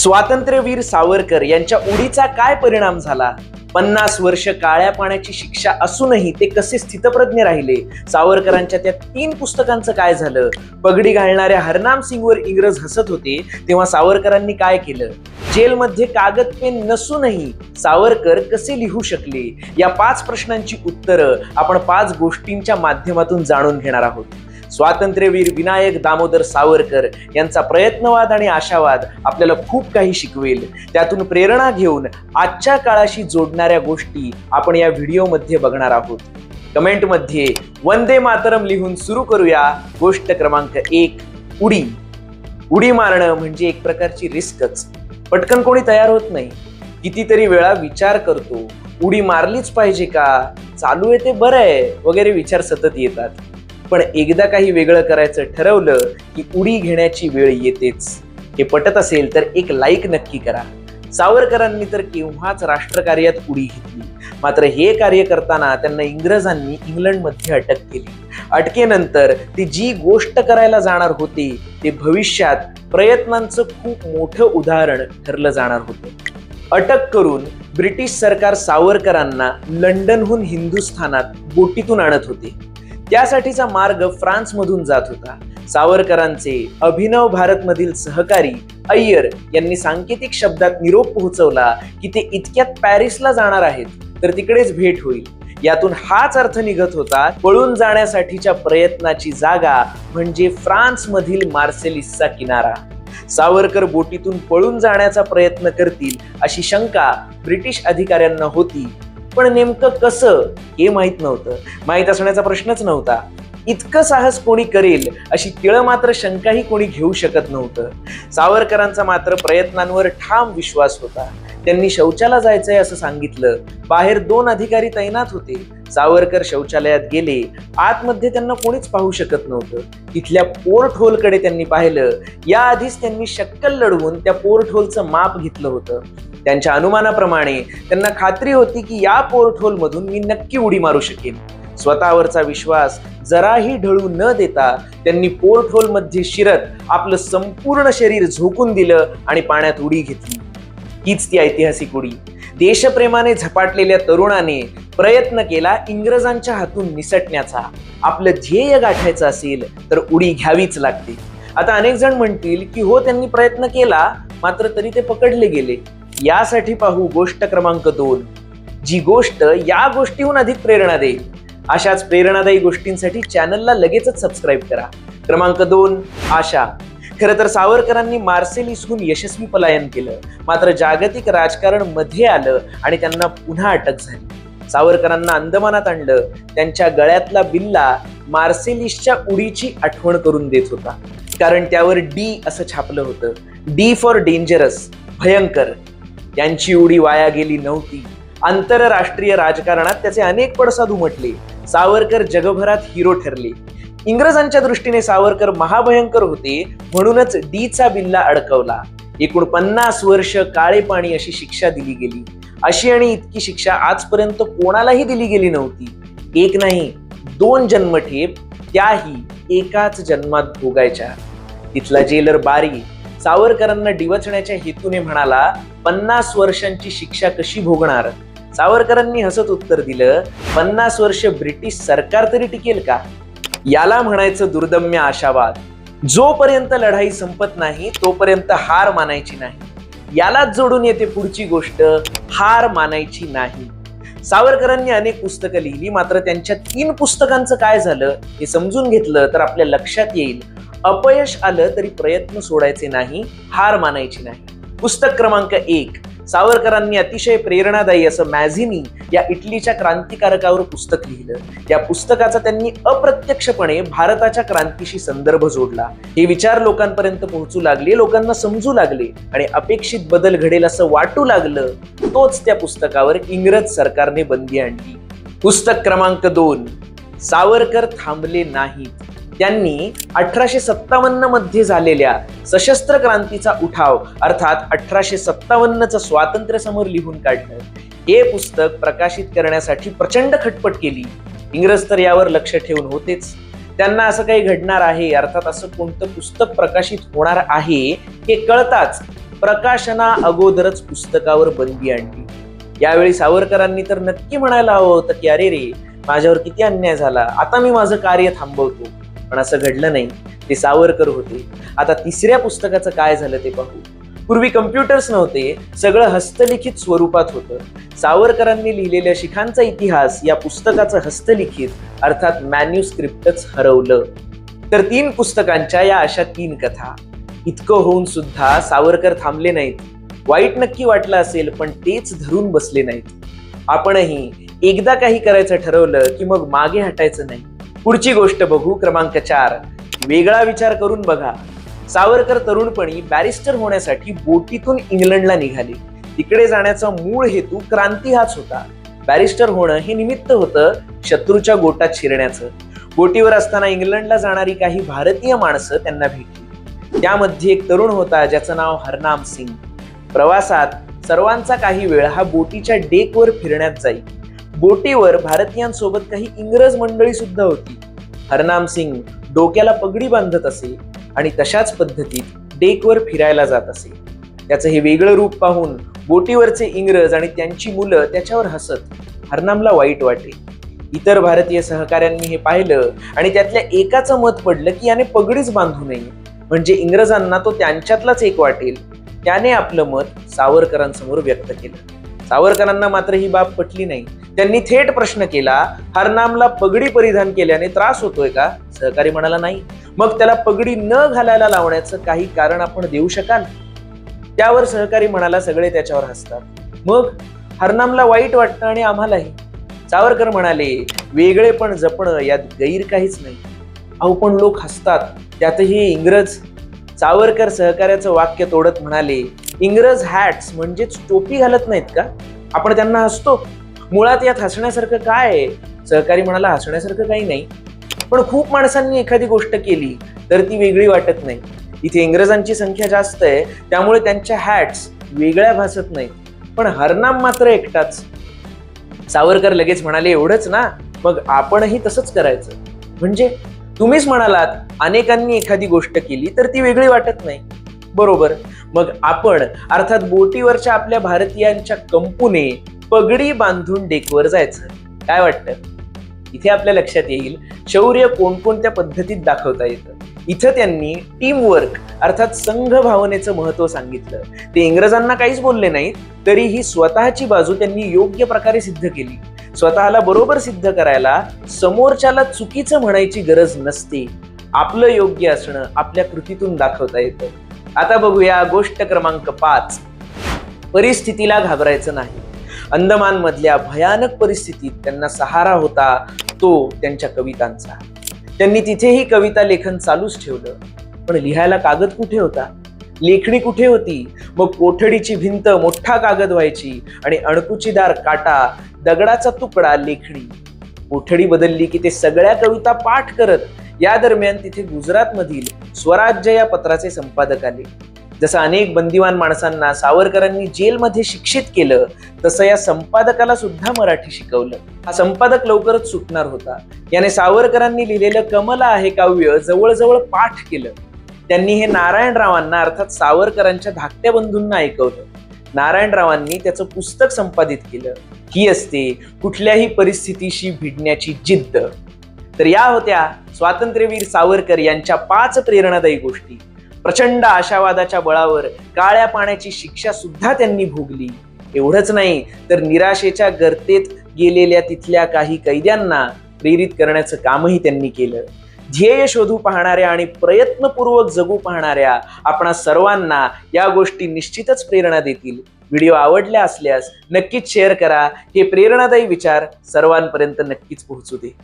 स्वातंत्र्यवीर सावरकर यांच्या उडीचा काय परिणाम झाला? पन्नास वर्ष काळ्या पाण्याची शिक्षा असूनही ते कसे स्थितप्रज्ञ राहिले? सावरकरांच्या त्या तीन पुस्तकांचं काय झालं? पगडी घालणाऱ्या हरनाम सिंगवर इंग्रज हसत होते तेव्हा सावरकरांनी काय केलं? जेलमध्ये कागद पेन नसूनही सावरकर कसे लिहू शकले? या पाच प्रश्नांची उत्तरं आपण पाच गोष्टींच्या माध्यमातून जाणून घेणार आहोत. स्वातंत्र्यवीर विनायक दामोदर सावरकर यांचा प्रयत्नवाद आणि आशावाद आपल्याला खूप काही शिकवेल. त्यातून प्रेरणा घेऊन आजच्या काळाशी जोडणाऱ्या गोष्टी आपण या व्हिडिओमध्ये बघणार आहोत. कमेंटमध्ये वंदे मातरम लिहून सुरू करूया गोष्ट क्रमांक एक उडी. उडी मारणं म्हणजे एक प्रकारची रिस्कच. पटकन कोणी तयार होत नाही. कितीतरी वेळा विचार करतो उडी मारलीच पाहिजे का? चालू आहे ते बरं आहे वगैरे विचार सतत येतात. पण एकदा काही वेगळं करायचं ठरवलं की उडी घेण्याची वेळ येतेच. हे पटत असेल तर एक लाईक नक्की करा. सावरकरांनी तर केव्हाच राष्ट्रकार्यात उडी घेतली. मात्र हे कार्य करताना त्यांना इंग्रजांनी इंग्लंडमध्ये अटक केली. अटकेनंतर ते जी गोष्ट करायला जाणार होते ते भविष्यात प्रयत्नांचं खूप मोठं उदाहरण ठरलं जाणार होतं. अटक करून ब्रिटिश सरकार सावरकरांना लंडनहून हिंदुस्थानात बोटीतून आणत होते. त्यासाठीचा मार्ग फ्रान्समधून जात होता. सावरकरांचे अभिनव भारतमधील सहकारी अय्यर यांनी सांकेतिक शब्दात निरोप पोहोचवला की ते इतक्यात पॅरिसला जाणार आहेत तर तिकडेच भेट होईल. यातून हाच अर्थ निघत होता पळून जाण्यासाठीच्या प्रयत्नाची जागा म्हणजे फ्रान्समधील मार्सेलिसचा किनारा. सावरकर बोटीतून पळून जाण्याचा प्रयत्न करतील अशी शंका ब्रिटिश अधिकाऱ्यांना होती. पण नेमकं कसं हे माहीत नव्हतं. माहीत असण्याचा प्रश्नच नव्हता. इतकं साहस कोणी करेल अशी तिळ मात्र शंकाही कोणी घेऊ शकत नव्हतं. सावरकरांचा मात्र प्रयत्नांवर ठाम विश्वास होता. त्यांनी शौचाला जायचंय असं सांगितलं. बाहेर दोन अधिकारी तैनात होते. सावरकर शौचालयात गेले. आतमध्ये त्यांना कोणीच पाहू शकत नव्हतं. तिथल्या पोर्ट होलकडे त्यांनी पाहिलं. याआधीच त्यांनी शक्कल लढवून त्या पोर्ट होलचं माप घेतलं होतं. त्यांच्या अनुमानाप्रमाणे त्यांना खात्री होती की या पोर्टहोल मधून मी नक्की उडी मारू शकेन. स्वतःवरचा विश्वास जराही ढळू न देता त्यांनी पोर्ट होलमध्ये शिरत आपलं संपूर्ण शरीर झोकून दिलं आणि पाण्यात उडी घेतली. हीच ती ऐतिहासिक उडी. देशप्रेमाने झपाटलेल्या तरुणाने प्रयत्न केला इंग्रजांच्या हातून निसटण्याचा. आपलं ध्येय गाठायचं असेल तर उडी घ्यावीच लागते. आता अनेक जण म्हणतील की हो त्यांनी प्रयत्न केला मात्र तरी ते पकडले गेले. यासाठी पाहू गोष्ट क्रमांक दोन. जी गोष्ट या गोष्टीहून अधिक प्रेरणा देईल. अशाच प्रेरणादायी गोष्टींसाठी चॅनलला लगेचच सबस्क्राईब करा. क्रमांक दोन आशा. खरं तर सावरकरांनी मार्सेलिसहून यशस्वी पलायन केलं. मात्र जागतिक राजकारणमध्ये आलं आणि त्यांना पुन्हा अटक झाली. सावरकरांना अंदमानात आणलं. त्यांच्या गळ्यातला बिल्ला मार्सेलिसच्या उडीची आठवण करून देत होता. कारण त्यावर डी असं छापलं होतं. डी फॉर डेंजरस भयंकर. त्यांची उडी वाया गेली नव्हती. आंतरराष्ट्रीय राजकारणात त्याचे अनेक पडसाद उमटले. सावरकर जगभरात हिरो ठरले. इंग्रजांच्या दृष्टीने सावरकर महाभयंकर होते म्हणूनच डीचा बिल्ला अडकवला. एकूण पन्नास वर्ष काळे पाणी अशी शिक्षा दिली गेली. अशी आणि इतकी शिक्षा आजपर्यंत कोणालाही दिली गेली नव्हती. एक नाही दोन जन्मठेप त्याही एकाच जन्मात भोगायच्या. तिथला जेलर बारी सावरकरांना डिवचण्याच्या हेतूने म्हणाला पन्नास वर्षांची शिक्षा कशी भोगणार? सावरकरांनी हसत उत्तर दिलं पन्नास वर्ष ब्रिटिश सरकार तरी टिकेल का? याला म्हणायचं दुर्दम्य आशावाद. जोपर्यंत लढाई संपत नाही तोपर्यंत हार मानायची नाही. यालाच जोडून येते पुढची गोष्ट हार मानायची नाही. सावरकरांनी अनेक पुस्तकं लिहिली मात्र त्यांच्या तीन पुस्तकांचं काय झालं हे समजून घेतलं तर आपल्या लक्षात येईल. अपयश आलं तरी प्रयत्न सोडायचे नाही हार मानायची नाही. पुस्तक क्रमांक एक सावरकरांनी अतिशय प्रेरणादायी असं मॅझिनी या इटलीच्या क्रांतिकारकावर पुस्तक लिहिलं. या पुस्तकाचा त्यांनी अप्रत्यक्षपणे भारताच्या क्रांतीशी संदर्भ जोडला. हे विचार लोकांपर्यंत पोहोचू लागले लोकांना समजू लागले आणि अपेक्षित बदल घडेल असं वाटू लागलं तोच त्या पुस्तकावर इंग्रज सरकारने बंदी आणली. पुस्तक क्रमांक दोन सावरकर थांबले नाहीत. त्यांनी अठराशे सत्तावन्नमध्ये झालेल्या सशस्त्र क्रांतीचा उठाव अर्थात अठराशे सत्तावन्नचं स्वातंत्र्य समोर लिहून काढलं. हे पुस्तक प्रकाशित करण्यासाठी प्रचंड खटपट केली. इंग्रज तर यावर लक्ष ठेवून होतेच. त्यांना असं काही घडणार आहे अर्थात असं कोणतं पुस्तक प्रकाशित होणार आहे हे कळताच प्रकाशना अगोदरच पुस्तकावर बंदी आणली. यावेळी सावरकरांनी तर नक्की म्हणायला हवं होतं की अरे रे माझ्यावर किती अन्याय झाला. आता मी माझं कार्य थांबवतो. पण असं घडलं नाही. ते सावरकर होते. आता तिसऱ्या पुस्तकाचं काय झालं ते पाहू. पूर्वी कम्प्युटर्स नव्हते सगळं हस्तलिखित स्वरूपात होतं. सावरकरांनी लिहिलेल्या शिखांचा इतिहास या पुस्तकाचं हस्तलिखित अर्थात मॅन्युस्क्रिप्टच हरवलं. तर तीन पुस्तकांच्या या अशा तीन कथा. इतकं होऊन सुद्धा सावरकर थांबले नाहीत. वाईट नक्की वाटलं असेल पण तेच धरून बसले नाहीत. आपणही एकदा काही करायचं ठरवलं की मग मागे हटायचं नाही. पुढची गोष्ट बघू क्रमांक चार. वेगळा विचार करून बघा. सावरकर तरुणपणी बॅरिस्टर होण्यासाठी बोटीतून इंग्लंडला निघाले. तिकडे जाण्याचा मूळ हेतू क्रांती हाच होता. बॅरिस्टर होणं हे निमित्त होतं शत्रूच्या गोटात शिरण्याचं. बोटीवर असताना इंग्लंडला जाणारी काही भारतीय माणसं त्यांना भेटली. त्यामध्ये एक तरुण होता ज्याचं नाव हरनाम सिंग. प्रवासात सर्वांचा काही वेळ हा बोटीच्या डेकवर फिरण्यात जाई. बोटीवर भारतीयांसोबत काही इंग्रज मंडळी सुद्धा होती. हरनाम सिंग डोक्याला पगडी बांधत असे आणि तशाच पद्धतीत डेकवर फिरायला जात असे. त्याचं हे वेगळं रूप पाहून बोटीवरचे इंग्रज आणि त्यांची मुलं त्याच्यावर हसत हरनामला वाईट वाटे. इतर भारतीय सहकाऱ्यांनी हे पाहिलं आणि त्यातल्या एकाचं मत पडलं की याने पगडीच बांधू नये. म्हणजे इंग्रजांना तो त्यांच्यातलाच एक वाटेल. त्याने आपलं मत सावरकरांसमोर व्यक्त केलं. सावरकरांना मात्र ही बाब पटली नाही. त्यांनी थेट प्रश्न केला हरनामला पगडी परिधान केल्याने त्रास होतोय का? सहकारी म्हणाला नाही. मग त्याला पगडी न घालायला लावण्याचं काही कारण आपण देऊ शकाल? त्यावर सहकारी म्हणाला सगळे त्याच्यावर हसतात. मग हरनामला वाईट वाटतं आणि आम्हालाही. सावरकर म्हणाले वेगळे पण जपणं यात गैर काहीच नाही. अहो पण लोक हसतात. त्यातही इंग्रज. सावरकर सहकार्याचं वाक्य तोडत म्हणाले इंग्रज हॅट्स म्हणजेच टोपी घालत नाहीत का? आपण त्यांना हसतो. मुळात यात हसण्यासारखं काय आहे? सहकारी म्हणाला हसण्यासारखं काही नाही. पण खूप माणसांनी एखादी गोष्ट केली तर ती वेगळी वाटत नाही. इथे इंग्रजांची संख्या जास्त आहे त्यामुळे त्यांच्या हॅट्स वेगळ्या भासत नाहीत. पण हरनाम मात्र एकटाच. सावरकर लगेच म्हणाले एवढंच ना मग आपणही तसंच करायचं. म्हणजे तुम्हीच म्हणालात अनेकांनी एखादी गोष्ट केली तर ती वेगळी वाटत नाही. बरोबर. मग आपण अर्थात बोटीवरच्या आपल्या भारतीयांच्या कंपूने पगडी बांधून डेकवर जायचं. काय वाटतं? इथे आपल्या लक्षात येईल शौर्य कोणकोणत्या पद्धतीत दाखवता येतं. इथं त्यांनी टीमवर्क अर्थात संघ भावनेचं महत्त्व सांगितलं. ते इंग्रजांना काहीच बोलले नाहीत तरीही स्वतःची बाजू त्यांनी योग्य प्रकारे सिद्ध केली. स्वतःला बरोबर सिद्ध करायला समोरच्याला चुकीचं म्हणायची गरज नसते. आपलं योग्य असणं आपल्या कृतीतून दाखवता येतं. आता बघूया गोष्ट क्रमांक पाच. परिस्थितीला घाबरायचं नाही. अंदमानमधल्या भयानक परिस्थितीत त्यांना सहारा होता तो त्यांच्या कवितांचा. त्यांनी तिथेही कविता लेखन चालूच ठेवलं. पण लिहायला कागद कुठे होता? लेखणी कुठे होती? मग कोठडीची भिंत मोठा कागद व्हायची आणि अणकुचीदार काटा दगडाचा तुकडा लेखणी. कोठडी बदलली की ते सगळ्या कविता पाठ करत या दरम्यान तिथे गुजरातमधील स्वराज्य या पत्राचे संपादक आले. जसं अनेक बंदिवान माणसांना सावरकरांनी जेलमध्ये शिक्षित केलं तसं या संपादकाला सुद्धा मराठी शिकवलं. हा संपादक लवकरच सुटणार होता. याने सावरकरांनी लिहिलेलं कमला आहे काव्य जवळजवळ पाठ केलं. त्यांनी हे नारायणरावांना अर्थात सावरकरांच्या धाकट्या बंधूंना ऐकवलं. नारायणरावांनी त्याचं पुस्तक संपादित केलं. ही असते कुठल्याही परिस्थितीशी भिडण्याची जिद्द. तर या होत्या स्वातंत्र्यवीर सावरकर यांच्या पाच प्रेरणादायी गोष्टी. प्रचंड आशावादाच्या बळावर काळ्या पाण्याची शिक्षा सुद्धा त्यांनी भोगली. एवढंच नाही तर निराशेच्या गर्तेत गेलेल्या तिथल्या काही कैद्यांना प्रेरित करण्याचं कामही त्यांनी केलं. ध्येय शोधू पाहणाऱ्या आणि प्रयत्नपूर्वक जगू पाहणाऱ्या आपणा सर्वांना या गोष्टी निश्चितच प्रेरणा देतील. व्हिडिओ आवडल्या असल्यास नक्कीच शेअर करा. हे प्रेरणादायी विचार सर्वांपर्यंत नक्कीच पोहोचू दे.